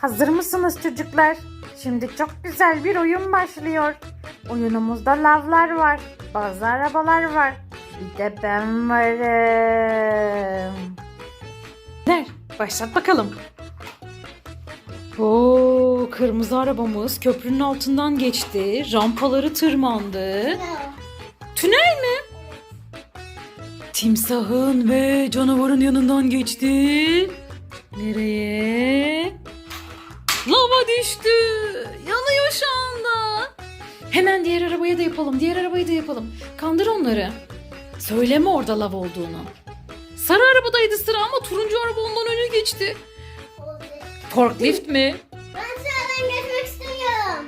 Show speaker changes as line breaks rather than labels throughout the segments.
Hazır mısınız çocuklar? Şimdi çok güzel bir oyun başlıyor. Oyunumuzda lavlar var. Bazı arabalar var. Bir de ben varım. Der, başlat bakalım. Oo, kırmızı arabamız köprünün altından geçti. Rampaları tırmandı. Tünel mi? Timsahın ve canavarın yanından geçti. Nereye? Lava düştü. Yanıyor şu anda. Hemen diğer arabaya da yapalım. Diğer arabayı da yapalım. Kandır onları. Söyleme orada lav olduğunu. Sarı arabadaydı sıra ama turuncu araba ondan öne geçti. Forklift mi?
Ben sağdan geçmek istiyorum.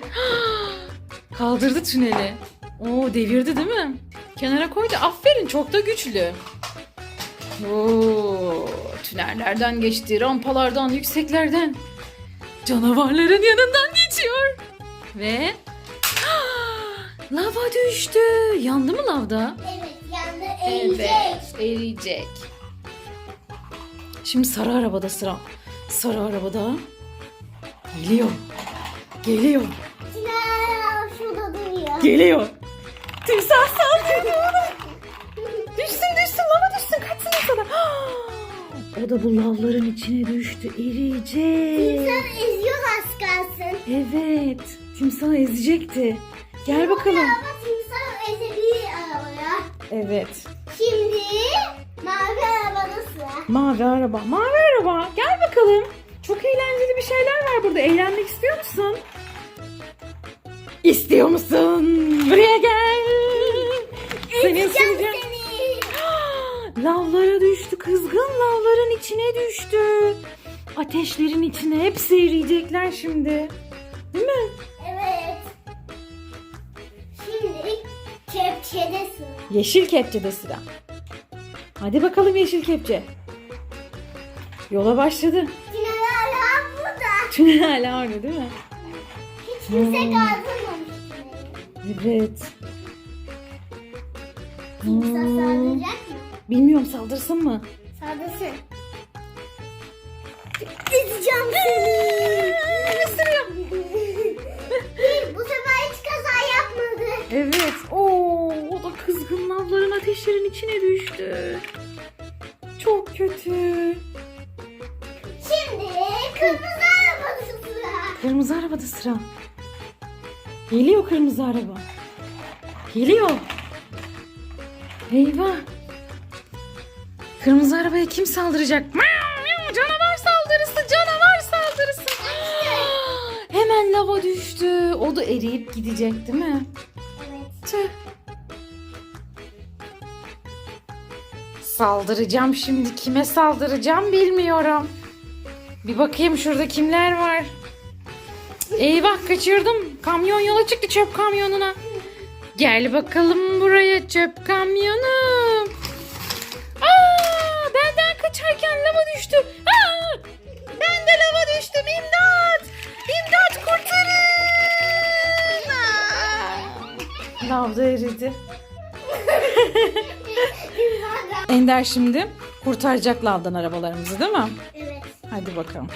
Kaldırdı tüneli. Oo devirdi değil mi? Kenara koydu. Aferin çok da güçlü. Oo, tünellerden geçti. Rampalardan, yükseklerden. Canavarların yanından geçiyor. Ve lava düştü. Yandı mı lavda?
Evet yandı eğilecek.
Evet, eriyecek. Şimdi sarı arabada sıra. Sarı arabada geliyor. Geliyor.
Sinan şurada duruyor.
Geliyor. Timsah saldırdı ona. Lava düşsün kaçsın sana. O da bu lavların içine düştü. Eriyecek.
Sen eziyor az kalsın.
Evet. Timsah ezecekti. Gel bakalım.
Ama timsah ezebilir arabaya.
Evet.
Şimdi mavi arabada sıra.
Mavi araba. Mavi araba. Gel bakalım. Çok eğlenceli bir şeyler var burada. Eğlenmek istiyor musun? İstiyor musun? Buraya gel. Seni
Ezeceğim
ısıracağım.
seni.
Lavlara düştü. Kızgın lavların içine düştü. Ateşlerin içine hepsi eriyecekler şimdi. Değil mi?
Evet. Şimdi kepçede sıra.
Yeşil kepçede sıra. Hadi bakalım yeşil kepçe. Yola başladı.
Sinan hala burada.
Tünel hala orada değil mi?
Hiç kimse
Hmm.
kaldırmamış.
Evet.
Timsah
Hmm.
saldıracak mı?
Bilmiyorum saldırsın mı?
Saldırsın. Ezeceğim seni. Bu sefer hiç kaza yapmadı.
Evet. Oo, o da kızgın lavların ateşlerin içine düştü. Çok kötü.
Şimdi kırmızı arabada sıra.
Kırmızı arabada sıra. Geliyor kırmızı araba. Geliyor. Eyvah. Kırmızı arabaya kim saldıracak? Canavar saldırısı, canavar saldırısı. Hemen lava düştü. O da eriyip gidecek değil mi?
Evet.
Tüh. Saldıracağım şimdi. Kime saldıracağım bilmiyorum. Bir bakayım şurada kimler var. Eyvah kaçırdım. Kamyon yola çıktı çöp kamyonuna. Gel bakalım buraya çöp kamyonu. Lava düştü. Aa, ben de lava düştüm. İmdat. İmdat kurtarın. Aa. Lavda eridi. Ender şimdi kurtaracak lavdan arabalarımızı değil mi?
Evet.
Hadi bakalım.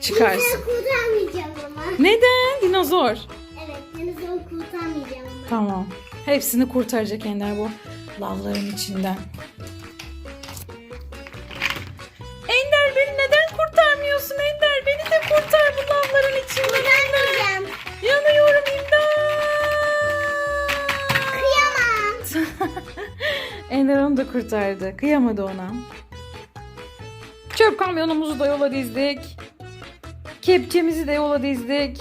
Çıkarsın.
Dinozor kurtarmayacağım ama.
Neden? Dinozor.
Evet dinozor kurtarmayacağım ama.
Tamam. Hepsini kurtaracak Ender bu lavların içinden. Ender onu da kurtardı. Kıyamadı ona. Çöp kamyonumuzu da yola dizdik. Kepçemizi de yola dizdik.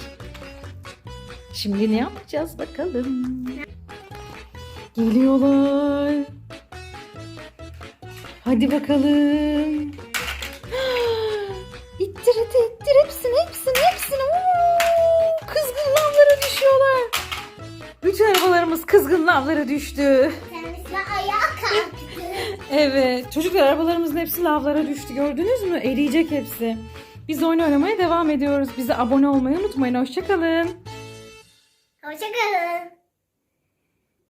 Şimdi ne yapacağız bakalım. Geliyorlar. Hadi bakalım. İttir ittir ittir hepsini hepsini hepsini. Kızgın lavlara düşüyorlar. Bütün arabalarımız kızgın lavlara düştü.
Kendisine ayağa kalktı.
Evet. Çocuklar arabalarımızın hepsi lavlara düştü. Gördünüz mü? Eriyecek hepsi. Biz oyun oynamaya devam ediyoruz. Bize abone olmayı unutmayın. Hoşçakalın.
Hoşçakalın.